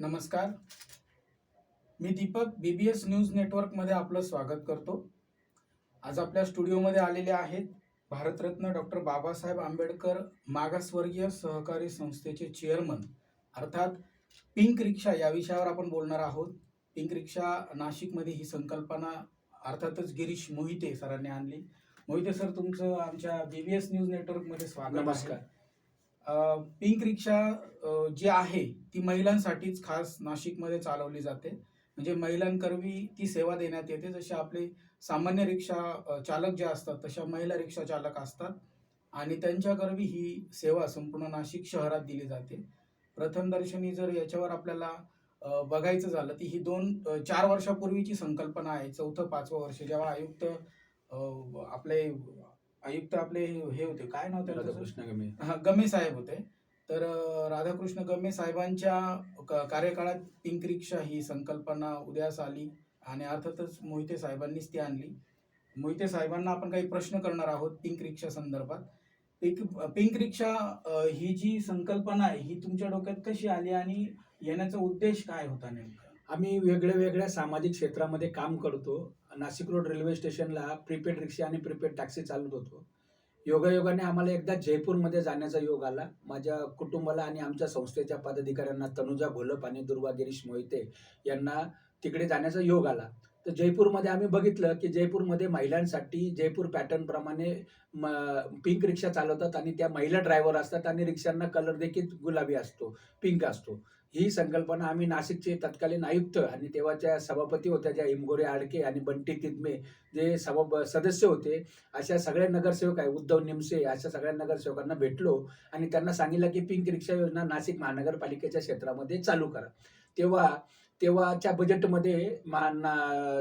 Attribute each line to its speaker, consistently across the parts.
Speaker 1: नमस्कार. मी Deepak B B S news नेटवर्कमध्ये आपलं स्वागत करतो. आज आपल्या स्टुडिओमध्ये आलेले आहेत भारतरत्न डॉक्टर बाबासाहेब आंबेडकर मागासवर्गीय सहकारी संस्थेचे चेअरमन अर्थात पिंक रिक्षा या विषयावर आपण बोलणार आहोत. पिंक रिक्षा नाशिकमध्ये ही संकल्पना अर्थातच गिरीश मोहिते सरांनी आणली. मोहिते सर तुमचं आमच्या बी बी एस न्यूज नेटवर्कमध्ये स्वागत
Speaker 2: नमस्कार.
Speaker 1: पिंक रिक्षा जी आहे ती महिलांसाठीच खास नाशिकमध्ये चालवली जाते. म्हणजे महिलांकरवी ती सेवा देण्यात येते. जसे आपले सामान्य रिक्षा चालक जे असतात तशा महिला रिक्षा चालक असतात. आणि त्यांच्याकरवी ही सेवा संपूर्ण नाशिक शहरात दिली जाते. प्रथमदर्शनी जर याच्यावर आपल्याला बघायचं झालं तर ही दोन चार वर्षापूर्वीची संकल्पना आहे. चौथं पाचवं वर्ष जेव्हा आयुक्त आपले आयुक्त आपले हे होते काय नाव
Speaker 2: राधाकृष्ण गमे.
Speaker 1: हा गमे साहेब होते. तर राधाकृष्ण गमे साहेबांच्या कार्यकाळात पिंक रिक्षा ही संकल्पना उदयास आली आणि अर्थातच मोहिते साहेबांनीच ती आणली. मोहिते साहेबांना आपण काही प्रश्न करणार आहोत पिंक रिक्षा संदर्भात. पिंक पिंक रिक्षा ही जी संकल्पना आहे ही तुमच्या डोक्यात कशी आली आणि येण्याचा उद्देश काय होता नेमका?
Speaker 2: आम्ही वेगळ्या वेगळ्या सामाजिक क्षेत्रामध्ये काम करतो. नाशिक रोड रेल्वे स्टेशनला प्रीपेड रिक्षा आणि प्रीपेड टॅक्सी चालवत होतो. योगायोगाने आम्हाला एकदा जयपूरमध्ये जाण्याचा योग आला. माझ्या कुटुंबाला आणि आमच्या संस्थेच्या पदाधिकाऱ्यांना तनुजा घोलप आणि दुर्वा गिरीश मोहिते यांना तिकडे जाण्याचा योग आला. तर जयपूरमध्ये आम्ही बघितलं की जयपूरमध्ये महिलांसाठी जयपूर पॅटर्नप्रमाणे पिंक रिक्षा चालवतात आणि त्या महिला ड्रायव्हर असतात आणि रिक्षांना कलर देखील गुलाबी असतो पिंक असतो. ही संकल्पना आम्ही नाशिकचे तत्कालीन आयुक्त आणि तेव्हाच्या सभापती होत्या ज्या हिमगोरे आडके आणि बंटी तिदमे जे सभा सदस्य होते अशा सगळ्या नगरसेवक आहे उद्धव निमसे अशा सगळ्या नगरसेवकांना भेटलो आणि त्यांना सांगितलं की पिंक रिक्षा योजना नाशिक महानगरपालिकेच्या क्षेत्रामध्ये चालू करा. तेव्हा तेव्हाच्या बजेटमध्ये मान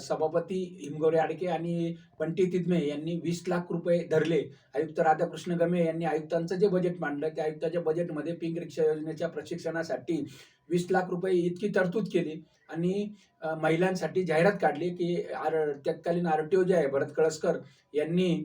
Speaker 2: सभापती हिमगोरे आडके आणि बंटी तिदमे यांनी वीस लाख रुपये धरले. आयुक्त राधाकृष्ण गमे यांनी आयुक्तांचं जे बजेट मांडलं त्या आयुक्ताच्या बजेटमध्ये पिंक रिक्षा योजनेच्या प्रशिक्षणासाठी वीस लाख रुपये इतकी तरतूद केली आणि महिलांसाठी जाहिरात काढली की आर तत्कालीन आर टी ओ जे आहे भरत कळसकर यांनी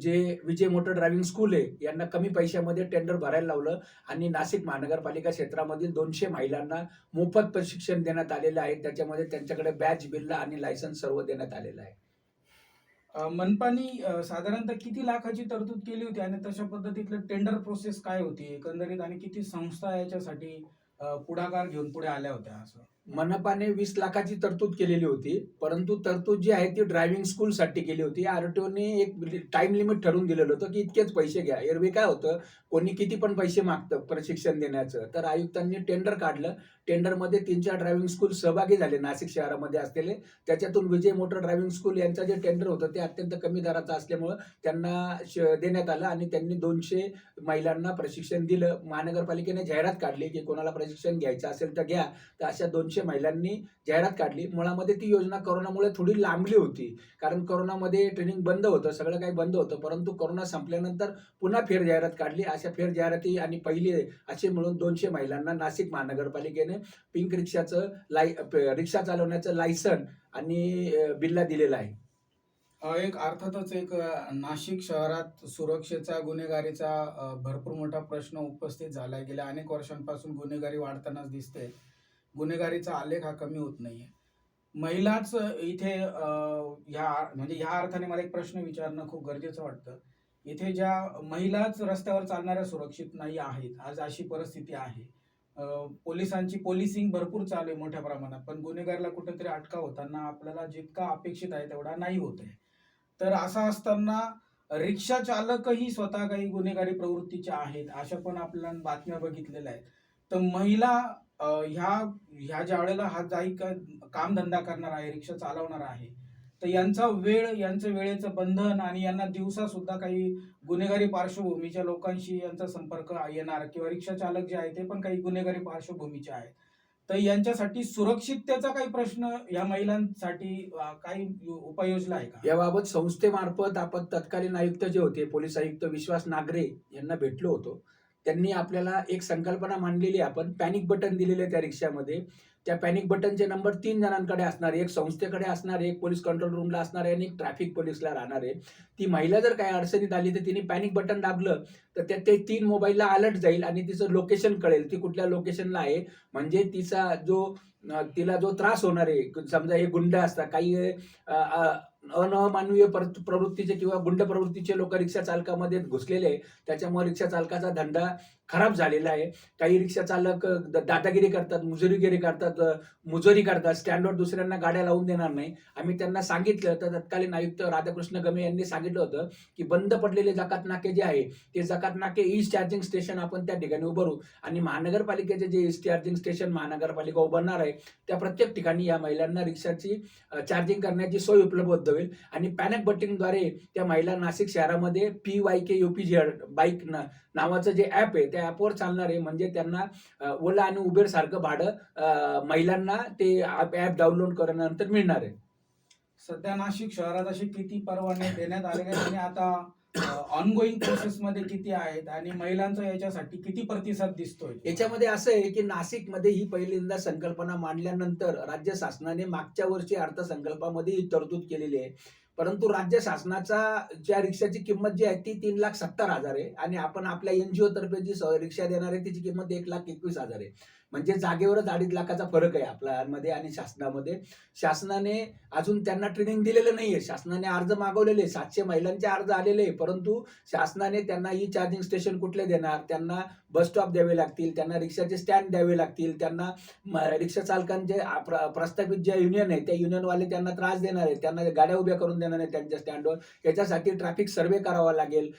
Speaker 2: जे विजय मोटर ड्रायव्हिंग स्कूल आहे यांना कमी पैशामध्ये टेंडर भरायला लावलं आणि नाशिक महानगरपालिका क्षेत्रामधील दोनशे महिलांना मोफत प्रशिक्षण देण्यात आलेलं आहे. त्याच्यामध्ये त्यांच्याकडे बॅच बिल्ला आणि लायसन्स सर्व देण्यात आलेलं आहे.
Speaker 1: मनपानी साधारणतः किती लाखाची तरतूद केली होती आणि तशा पद्धतीतलं टेंडर प्रोसेस काय होती? एकंदरीत आणि किती संस्था याच्यासाठी? पुढाकार घेऊन पुढे आल्या होत्या असं.
Speaker 2: मनपाने वीस लाखाची तरतूद केलेली होती परंतु तरतूद जी आहे ती ड्रायव्हिंग स्कूलसाठी केली होती. आरटीओने एक टाइम लिमिट ठरवून दिलेलं होतं की इतकेच पैसे घ्या. एरवी काय होतं कोणी किती पण पैसे मागतं प्रशिक्षण देण्याचं. तर आयुक्तांनी टेंडर काढलं. टेंडरमध्ये तीन चार ड्रायव्हिंग स्कूल सहभागी झाले नाशिक शहरामध्ये असलेले. त्याच्यातून विजय मोटर ड्रायव्हिंग स्कूल यांचं जे टेंडर होतं ते अत्यंत कमी दराचं असल्यामुळं त्यांना श- देण्यात आलं आणि त्यांनी दोनशे महिलांना प्रशिक्षण दिलं. महानगरपालिकेने जाहिरात काढली की कोणाला प्रशिक्षण घ्यायचं असेल तर घ्या. तर अशा दोनशे दोनशे महिलांनी जाहिरात काढली. मुळामध्ये ती योजना करोनामुळे थोडी लांबली होती. कारण करोनामध्ये ट्रेनिंग बंद होतं सगळं काही बंद होतं. परंतु करोना संपल्यानंतर पुन्हा फेर जाहिरात काढली. अशा फेर जाहिराती आणि पहिली असे मिळून दोनशे महिलांना नाशिक महानगरपालिकेने पिंक रिक्षाचं लाय रिक्षा चालवण्याचं लायसन आणि बिल्ला दिलेला आहे.
Speaker 1: एक अर्थातच एक नाशिक शहरात सुरक्षेचा गुन्हेगारीचा भरपूर मोठा प्रश्न उपस्थित झाला आहे गेल्या अनेक वर्षांपासून गुन्हेगारी वाढतानाच दिसते. गुन्हेगारीचा आलेख हा कमी होत नाहीये. महिलाच इथे ह्या म्हणजे ह्या अर्थाने मला एक प्रश्न विचारणं खूप गरजेचं वाटतं. इथे ज्या महिलाच रस्त्यावर चालणाऱ्या सुरक्षित नाही आहेत आज अशी परिस्थिती आहे. पोलिसांची पोलिसिंग भरपूर चालू आहे मोठ्या प्रमाणात पण गुन्हेगारला कुठेतरी अटकाव होताना आपल्याला जितका अपेक्षित आहे तेवढा नाही होत आहे. तर असं असताना रिक्षा चालकही स्वतः काही गुन्हेगारी प्रवृत्तीचे आहेत अशा पण आपल्याला बातम्या बघितलेल्या आहेत. तर महिला ह्या ह्या ज्या वेळेला हा जाई का कामधंदा करणार आहे रिक्षा चालवणार आहे तर यांचा वेळ यांचं वेळेचं बंधन आणि यांना दिवसा सुद्धा काही गुन्हेगारी पार्श्वभूमीच्या लोकांशी यांचा संपर्क येणार किंवा रिक्षा चालक जे आहे ते पण काही गुन्हेगारी पार्श्वभूमीचे आहेत. तर यांच्यासाठी सुरक्षिततेचा काही प्रश्न या महिलांसाठी काही उपाययोजना आहे का?
Speaker 2: याबाबत संस्थेमार्फत आपण तत्कालीन आयुक्त जे होते पोलीस आयुक्त विश्वास नागरे यांना भेटलो होतो. त्यांनी आपल्याला एक संकल्पना मांडलेली आहे. आपण पॅनिक बटन दिलेले त्या रिक्षामध्ये. त्या पॅनिक बटनचे नंबर तीन जणांकडे असणार एक संस्थेकडे असणार एक पोलीस कंट्रोल रूमला असणार आहे आणि एक ट्रॅफिक पोलीसला राहणार. आहे ती महिला जर काही अडचणीत आली तर तिने पॅनिक बटन दाबलं तर त्या ते तीन मोबाईलला अलर्ट जाईल आणि तिचं लोकेशन कळेल. ती कुठल्या लोकेशनला आहे. म्हणजे तिचा जो तिला जो त्रास होणार आहे. समजा हे गुंड असतात काही अनमानवीय प्रवृत्तीचे किंवा गुंड प्रवृत्तीचे लोक रिक्षा चालकामध्ये घुसलेले आहे त्याच्यामुळे रिक्षा चालकाचा धंदा खराब झालेला आहे. काही रिक्षा चालक द- दादागिरी करतात मुजुरीगिरी करतात मुजोरी करतात स्टँडवर दुसऱ्यांना गाड्या लावून देणार नाही. आम्ही त्यांना सांगितलं तर तत्कालीन आयुक्त राधाकृष्ण गमे यांनी सांगितलं होतं की बंद पडलेले जकात नाके जे आहे ते जकात नाके ई चार्जिंग स्टेशन आपण त्या ठिकाणी उभारू. आणि महानगरपालिकेचे जे ई चार्जिंग स्टेशन महानगरपालिका उभारणार आहे त्या प्रत्येक ठिकाणी या महिलांना रिक्षाची चार्जिंग करण्याची सोय उपलब्ध होईल. आणि पॅनक बटिंगद्वारे त्या महिला नाशिक शहरामध्ये पी वाय के युपीझेड बाईक नावाचं जे ॲप आहे त्या ॲपवर चालणार आहे. म्हणजे त्यांना ओला आणि उबेर सारखं भाडं महिलांना ते ॲप डाउनलोड केल्यानंतर मिळणार आहे.
Speaker 1: सध्या नाशिक शहरात असे किती परवाने देण्यात आले आहेत आणि आता ऑनगोईंग प्रोसेसमध्ये किती आहेत आणि महिलांचा याच्यासाठी किती प्रतिसाद दिसतोय?
Speaker 2: याच्यामध्ये असं आहे की नाशिकमध्ये ही पहिल्यांदा संकल्पना मांडल्यानंतर राज्य शासनाने मागच्या वर्षी अर्थसंकल्पामध्ये ही तरतूद केलेली आहे. परंतु राज्य शासनाचा ज्या रिक्षाची किंमत जी आहे ती तीन लाख सत्तर हजार आहे आणि आपण आपल्या एनजीओ तर्फे जी रिक्षा देणार आहे तिची किंमत एक लाख एकवीस हजार आहे. म्हणजे जागेवरच अडीच लाखाचा फरक आहे आपल्यामध्ये आणि शासनामध्ये. शासनाने अजून त्यांना ट्रेनिंग दिलेलं नाहीये. शासनाने अर्ज मागवलेले सातशे महिलांचे अर्ज आलेले आहे परंतु शासनाने त्यांना ई चार्जिंग स्टेशन कुठले देणार? त्यांना बस स्टॉप द्यावे लागतील. त्यांना रिक्षाचे स्टँड द्यावे लागतील. त्यांना रिक्षा चालकांचे प्र- प्रस्थापित जे युनियन आहे त्या युनियनवाले त्यांना त्रास देणार आहे त्यांना गाड्या उभ्या करून देणार आहे त्यांच्या स्टँडवर याच्यासाठी ट्रॅफिक सर्वे करावा लागेल.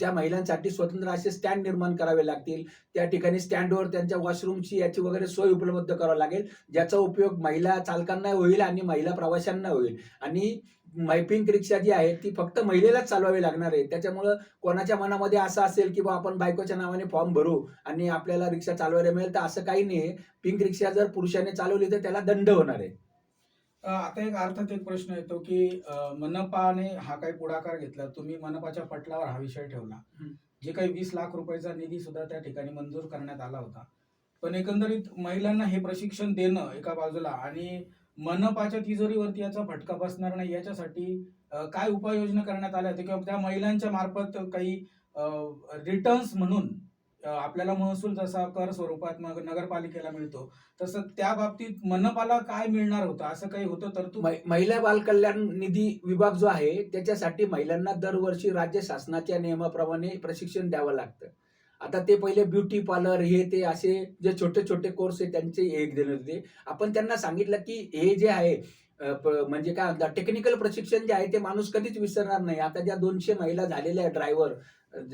Speaker 2: त्या महिलांसाठी स्वतंत्र असे स्टँड निर्माण करावे लागतील. त्या ठिकाणी स्टँडवर त्यांच्या वॉशरूमची याची वगैरे सोय उपलब्ध करावी लागेल. ज्याचा उपयोग महिला चालकांना होईल आणि महिला प्रवाशांना होईल. आणि मैपिंग रिक्षा जी आहे ती फक्त महिलेलाच चालवावी लागणार आहे. त्याच्यामुळं कोणाच्या मनामध्ये असं असेल की बा आपण बायकोच्या नावाने फॉर्म भरू आणि आपल्याला रिक्षा चालवायला मिळेल तर असं काही नाही पिंक रिक्षा जर पुरुषाने चालवली तर त्याला दंड होणार आहे.
Speaker 1: आता एक अर्थात एक प्रश्न येतो की मनपाने हा काही पुढाकार घेतला. तुम्ही मनपाच्या पटलावर हा विषय ठेवला. जे काही वीस लाख रुपयाचा निधी सुद्धा त्या ठिकाणी मंजूर करण्यात आला होता. पण एकंदरीत महिलांना हे प्रशिक्षण देणं एका बाजूला आणि मनपाच्या तिजोरीवरती याचा फटका बसणार नाही याच्यासाठी काय उपाययोजना करण्यात आल्या होत्या? किंवा त्या महिलांच्या मार्फत काही रिटर्न्स म्हणून आपल्याला महसूल जसा कर स्वरूपात मग नगरपालिकेला मिळतो तसं त्या बाबतीत मनपाला काय मिळणार होतं? असं काही होतं तर तू
Speaker 2: महिला बालकल्याण निधी विभाग जो आहे त्याच्यासाठी महिलांना दरवर्षी राज्य शासनाच्या नियमाप्रमाणे प्रशिक्षण द्यावं लागतं. आता ते पहिले ब्युटी पार्लर हे ते असे जे छोटे छोटे कोर्स आहे त्यांचे एक देणं होते. आपण त्यांना सांगितलं की हे जे आहे म्हणजे काय म्हणतात टेक्निकल प्रशिक्षण जे आहे ते माणूस कधीच विसरणार नाही. आता ज्या दोनशे महिला झालेल्या आहे ड्रायव्हर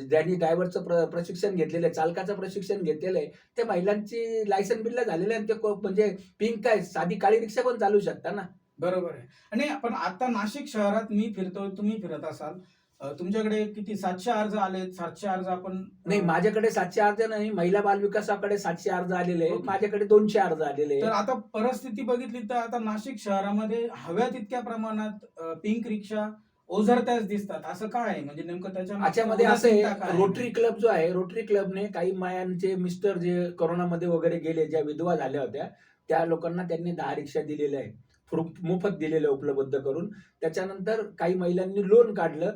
Speaker 2: ज्यांनी ड्रायव्हरचं प्र प्रशिक्षण घेतलेलं आहे चालकाचं प्रशिक्षण घेतलेलं आहे त्या महिलांची लायसन बिल्ला झालेलं आहे आणि ते को- म्हणजे पिंक काय साधी काळी रिक्षा पण चालू शकता ना?
Speaker 1: बरोबर आहे. आणि पण आता नाशिक शहरात मी फिरतो तुम्ही फिरत असाल. तुमच्याकडे किती? सातशे अर्ज आलेत. सातशे अर्ज आपण
Speaker 2: नाही माझ्याकडे सातशे अर्ज नाही. महिला बाल विकासाकडे सातशे अर्ज आलेले आहे
Speaker 1: ओके.
Speaker 2: माझ्याकडे दोनशे अर्ज आलेले
Speaker 1: तर आता परिस्थिती बघितली तर आता नाशिक शहरामध्ये हव्या तितक्या प्रमाणात पिंक रिक्षा ओझरत्याच दिसतात. असं काय आहे? म्हणजे नेमकं त्याच्या मागचं
Speaker 2: याच्यामध्ये असं आहे रोटरी क्लब जो आहे रोटरी क्लबने काही मायांचे मिस्टर जे कोरोनामध्ये वगैरे गेले ज्या विधवा झाल्या होत्या त्या लोकांना त्यांनी दहा रिक्षा दिलेल्या आहे फ्रु- मोफत दिलेल्या उपलब्ध करून. त्याच्यानंतर काही महिलांनी लोन काढलं.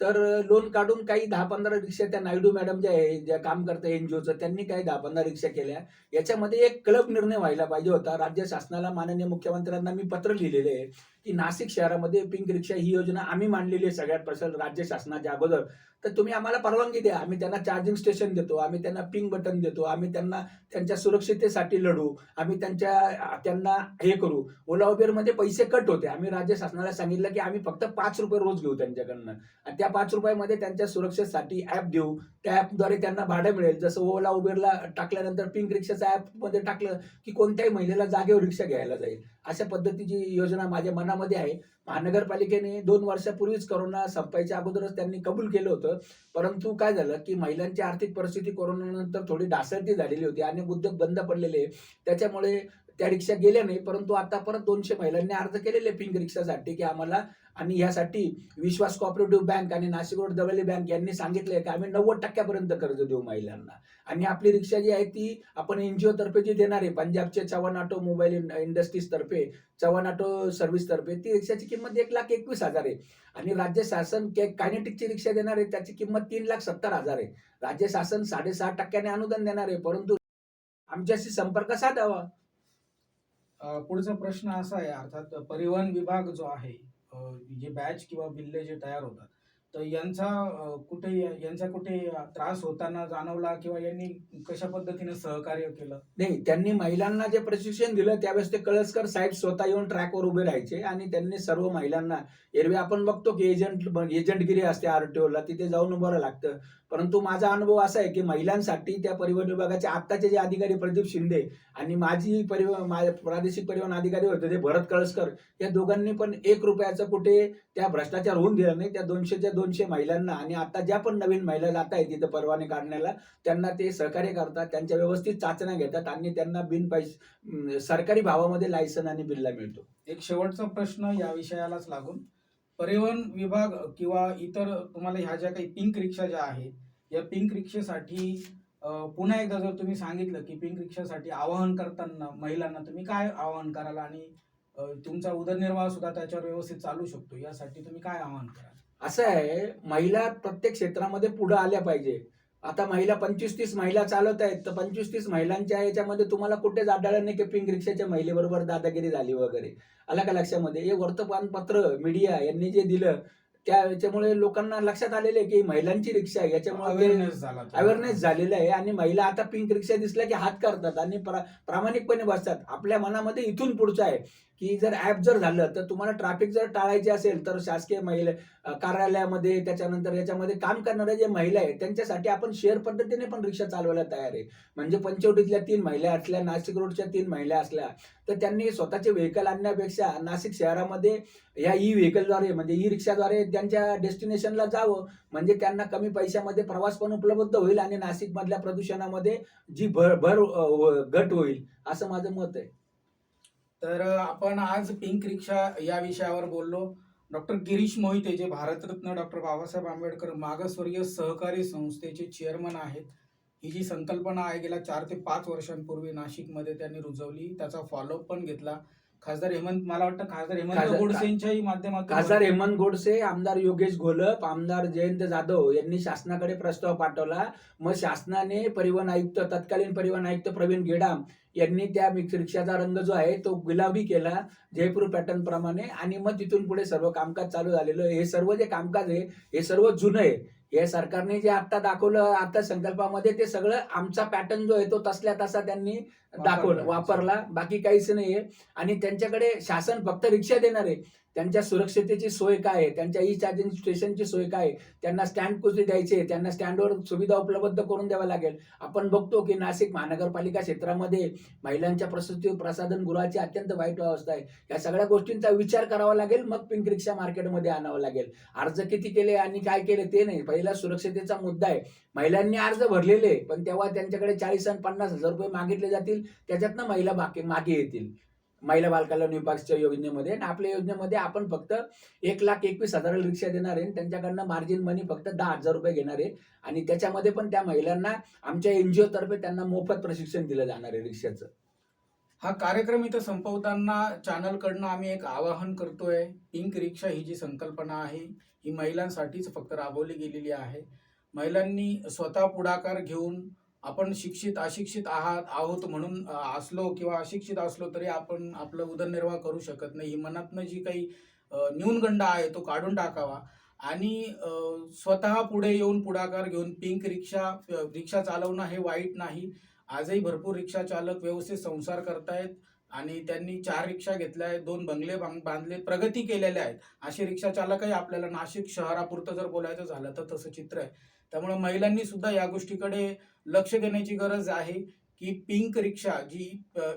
Speaker 2: तर लोन काढून काही दहा पंधरा रिक्षा त्या नायडू मॅडम ज्या आहे ज्या काम करतात एनजीओचं त्यांनी काही दहा पंधरा रिक्षा केल्या. याच्यामध्ये एक क्लब निर्णय व्हायला पाहिजे होता. राज्य शासनाला माननीय मुख्यमंत्र्यांना मी पत्र लिहिलेले आहे की नाशिक शहरामध्ये पिंक रिक्षा ही योजना आम्ही मांडलेली आहे सगळ्यात प्रसार राज्य शासनाच्या अगोदर. तर तुम्ही आम्हाला परवानगी द्या. आम्ही त्यांना चार्जिंग स्टेशन देतो. आम्ही त्यांना पिंक बटन देतो. आम्ही त्यांना त्यांच्या सुरक्षिततेसाठी लढू. आम्ही त्यांच्या त्यांना हे करू. ओला उबेरमध्ये पैसे कट होते. आम्ही राज्य शासनाला सांगितलं की आम्ही फक्त पाच रुपये रोज घेऊ त्यांच्याकडनं. आणि त्या पाच रुपयामध्ये त्यांच्या सुरक्षेसाठी ॲप देऊ. त्या ॲपद्वारे त्यांना भाडं मिळेल. जसं ओला उबेरला टाकल्यानंतर पिंक रिक्षाचा ॲपमध्ये टाकलं की कोणत्याही महिलेला जागेवर रिक्षा घ्यायला जाईल. अशा पद्धतीची योजना माझ्या मनामध्ये आहे. महानगरपालिकेने दोन वर्षापूर्वीच कोरोना संपायच्या अगोदरच त्यांनी कबूल केलं होतं. परंतु काय झालं की महिलांची आर्थिक परिस्थिती कोरोनानंतर थोडी ढासळती झालेली होती. आणि उद्योग बंद पडलेले त्याच्यामुळे त्या रिक्षा गेल्या नाही. परंतु आता परत दोनशे महिलांनी अर्ज केलेले पिंक रिक्षासाठी की आम्हाला आणि यासाठी विश्वास कॉपरेटिव्ह बँक आणि नाशिक रोड दवली बँक यांनी सांगितले की आम्ही नव्वद टक्क्यापर्यंत कर्ज देऊ महिलांना. आणि आपली रिक्षा जी आहे ती आपण एनजीओ तर्फे जी देणार आहे पंजाबचे चव्हाण ऑटो मोबाईल इंडस्ट्रीज तर्फे चव्हाण ऑटो सर्व्हिस तर्फे ती रिक्षाची किंमत एक लाख एकवीस हजार आहे. आणि राज्य शासन कायनेटिकची रिक्षा देणार आहे त्याची किंमत तीन लाख सत्तर हजार आहे. राज्य शासन साडेसहा टक्क्याने अनुदान देणार आहे परंतु आमच्याशी संपर्क साधावा.
Speaker 1: पुढचा प्रश्न असा आहे अर्थात परिवहन विभाग जो आहे जे बॅच किंवा बिल्ले जे तयार होतात तर यांचा कुठे यांचा कुठे त्रास होताना जाणवला किंवा यांनी कशा पद्धतीने सहकार्य केलं?
Speaker 2: नाही त्यांनी महिलांना जे प्रशिक्षण दिलं त्यावेळेस ते कळसकर साहेब स्वतः येऊन ट्रॅकवर उभे राहायचे आणि त्यांनी सर्व महिलांना एरवी आपण बघतो की एजंट एजंटगिरी असते आरटीओला तिथे जाऊन उभं लागतं. परंतु माझा अनुभव असा आहे की महिलांसाठी त्या परिवहन विभागाचे आत्ताचे जे अधिकारी प्रदीप शिंदे आणि माझी परिवहन प्रादेशिक परिवहन अधिकारी होते ते भरत कळसकर या दोघांनी पण एक रुपयाचं कुठे त्या भ्रष्टाचार होऊन दिला नाही. त्या दोनशेच्या दोनशे महिलांना आणि आता ज्या पण नवीन महिला जात आहेत तिथं परवाने काढण्याला त्यांना ते सहकार्य करतात त्यांच्या व्यवस्थित चाचण्या घेतात आणि त्यांना बिन पैसे सरकारी भावामध्ये लायसन आणि बिल्ला मिळतो.
Speaker 1: एक शेवटचा प्रश्न या विषयालाच लागून परिवहन विभाग किंवा इतर तुम्हाला ह्या ज्या काही पिंक रिक्षा ज्या आहेत या पिंक रिक्षेसाठी पुन्हा एकदा जर तुम्ही सांगितलं की पिंक रिक्षासाठी आवाहन करताना महिलांना तुम्ही काय आवाहन कराल आणि तुमचा उदरनिर्वाह सुद्धा त्याच्यावर व्यवस्थित चालू शकतो यासाठी तुम्ही काय आवाहन कराल?
Speaker 2: असं आहे महिला प्रत्येक क्षेत्रामध्ये पुढे आल्या पाहिजे आता महिला पंचवीस तीस महिला चालवत आहेत तर पंचवीस तीस महिलांच्या याच्यामध्ये तुम्हाला कुठेच आढळलं नाही की पिंक रिक्षाच्या महिलेबरोबर दादागिरी झाली वगैरे. आला का लक्षामध्ये? हे वर्तमानपत्र मीडिया यांनी जे दिलं त्या याच्यामुळे लोकांना लक्षात आलेलं आहे की महिलांची रिक्षा आहे. याच्यामुळे
Speaker 1: अवेअरनेस झाला तो.
Speaker 2: अवेअरनेस झालेलं आहे. आणि महिला आता पिंक रिक्षा दिसल्या की हात करतात आणि प्रा- प्रामाणिकपणे बसतात. आपल्या मनामध्ये इथून पुढचं आहे की जर ऍप जर झालं तर तुम्हाला ट्रॅफिक जर टाळायची असेल तर शासकीय महिला कार्यालयामध्ये त्याच्यानंतर याच्यामध्ये काम करणाऱ्या जे महिला आहेत त्यांच्यासाठी आपण शेअर पद्धतीने पण रिक्षा चालवायला तयार आहे. म्हणजे पंचवटीतल्या तीन महिला असल्या नाशिक रोडच्या तीन महिला असल्या तर त्यांनी स्वतःचे व्हेकल आणण्यापेक्षा नाशिक शहरामध्ये या ई व्हेकलद्वारे म्हणजे ई रिक्षाद्वारे त्यांच्या डेस्टिनेशनला जावं. म्हणजे त्यांना कमी पैशामध्ये प्रवास पण उपलब्ध होईल आणि नाशिकमधल्या प्रदूषणामध्ये जी भर भर व- घट होईल असं माझं मत आहे.
Speaker 1: तर आपण आज पिंक रिक्षा या विषयावर बोललो. डॉक्टर गिरीश मोहिते जे भारतरत्न डॉक्टर बाबासाहेब आंबेडकर मागासवर्गीय सहकारी संस्थेचे चेअरमन आहेत ही जी संकल्पना आहे गेल्या चार ते पाच वर्षांपूर्वी नाशिकमध्ये त्यांनी रुजवली. त्याचा फॉलोअप पण घेतला. खासदार हेमंत मला वाटतं खासदार हेमंत
Speaker 2: खासदार-
Speaker 1: गोडसेंच्याही माध्यमातून
Speaker 2: खासदार हेमंत गोडसे आमदार योगेश घोलप आमदार जयंत जाधव यांनी शासनाकडे प्रस्ताव पाठवला. मग शासनाने परिवहन आयुक्त तत्कालीन परिवहन आयुक्त प्रवीण गेडाम यांनी त्या मिक्स रिक्षाचा रंग जो आहे तो गुलाबी केला जयपूर पॅटर्न प्रमाणे. आणि मग तिथून पुढे सर्व कामकाज चालू झालेलं आहे. हे सर्व जे कामकाज आहे हे सर्व जुनं आहे. हे सरकारने जे आता दाखवलं आता संकल्पामध्ये ते सगळं आमचा पॅटर्न जो आहे तो तसल्या तसा त्यांनी दाखवलं
Speaker 1: वापरला.
Speaker 2: बाकी काहीच नाहीये. आणि त्यांच्याकडे शासन फक्त रिक्षा देणार. आहे त्यांच्या सुरक्षतेची सोय काय आहे? त्यांच्या ई चार्जिंग स्टेशनची सोय काय आहे? त्यांना स्टँड कुठे द्यायचे त्यांना स्टँडवर सुविधा उपलब्ध करून द्याव्या लागेल. आपण बघतो की नाशिक महानगरपालिका क्षेत्रामध्ये महिलांच्या प्रसूती प्रसाधन गृहाची अत्यंत वाईट अवस्था आहे. या सगळ्या गोष्टींचा विचार करावा लागेल मग पिंक रिक्षा मार्केटमध्ये आणावं लागेल. अर्ज किती केले आणि काय केले ते नाही. पहिला सुरक्षतेचा मुद्दा आहे. महिलांनी अर्ज भरलेले आहे, पण तेव्हा त्यांच्याकडे चाळीस आणि पन्नास हजार रुपये मागितले जातील. त्याच्यातनं महिला बाकी मागे येतील. महिला बालकल्याण विभागच्या योजनेमध्ये आणि आपल्या योजनेमध्ये आपण फक्त एक लाख एकवीस हजार रिक्षा देणार आहे त्यांच्याकडनं मार्जिन मनी फक्त दहा हजार रुपये घेणार आहे. आणि त्याच्यामध्ये पण त्या महिलांना आमच्या एनजीओ तर्फे त्यांना मोफत प्रशिक्षण दिलं जाणार आहे रिक्षाचं.
Speaker 1: हा कार्यक्रम इथं संपवताना चॅनलकडनं आम्ही एक आवाहन करतोय. पिंक रिक्षा ही जी संकल्पना आहे ही महिलांसाठीच फक्त राबवली गेलेली आहे. महिलांनी स्वतः पुढाकार घेऊन आपण शिक्षित अशिक्षित आहात आहोत म्हणून असलो किंवा अशिक्षित असलो तरी आपण आपलं उदरनिर्वाह करू शकत नाही. ही मनातनं जी काही न्यूनगंड आहे तो काढून टाकावा. आणि स्वतः पुढे येऊन पुढाकार घेऊन पिंक रिक्षा रिक्षा चालवणं हे वाईट नाही. आजही भरपूर रिक्षा चालक व्यवस्थित संसार करतायत आणि त्यांनी चार रिक्षा घेतल्या आहेत दोन बंगले बांध- बांधले प्रगती केलेल्या आहेत. असे रिक्षा चालकही आपल्याला नाशिक शहरापुरतं जर बोलायचं झालं तर तसं चित्र आहे. त्यामुळे महिलांनी सुद्धा या गोष्टीकडे लक्ष देण्याची गरज आहे की पिंक रिक्षा जी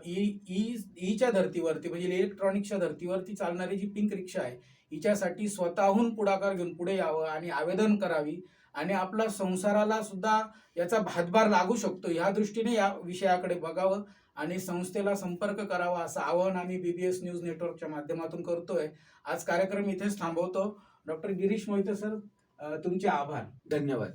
Speaker 1: ई ई ईच्या धर्तीवरती म्हणजे इलेक्ट्रॉनिक्सच्या धर्तीवरती चालणारी जी पिंक रिक्षा आहे हिच्यासाठी स्वतःहून पुढाकार घेऊन पुढे यावं आणि आवेदन करावी आणि आपला संसाराला सुद्धा याचा भातभार लागू शकतो ह्या दृष्टीने या विषयाकडे बघावं आणि संस्थेला संपर्क करावा असं आवाहन आम्ही बीबीएस न्यूज नेटवर्कच्या माध्यमातून करतोय. आज कार्यक्रम इथेच थांबवतो. डॉक्टर गिरीश मोहिते सर तुमचे आभार.
Speaker 2: धन्यवाद.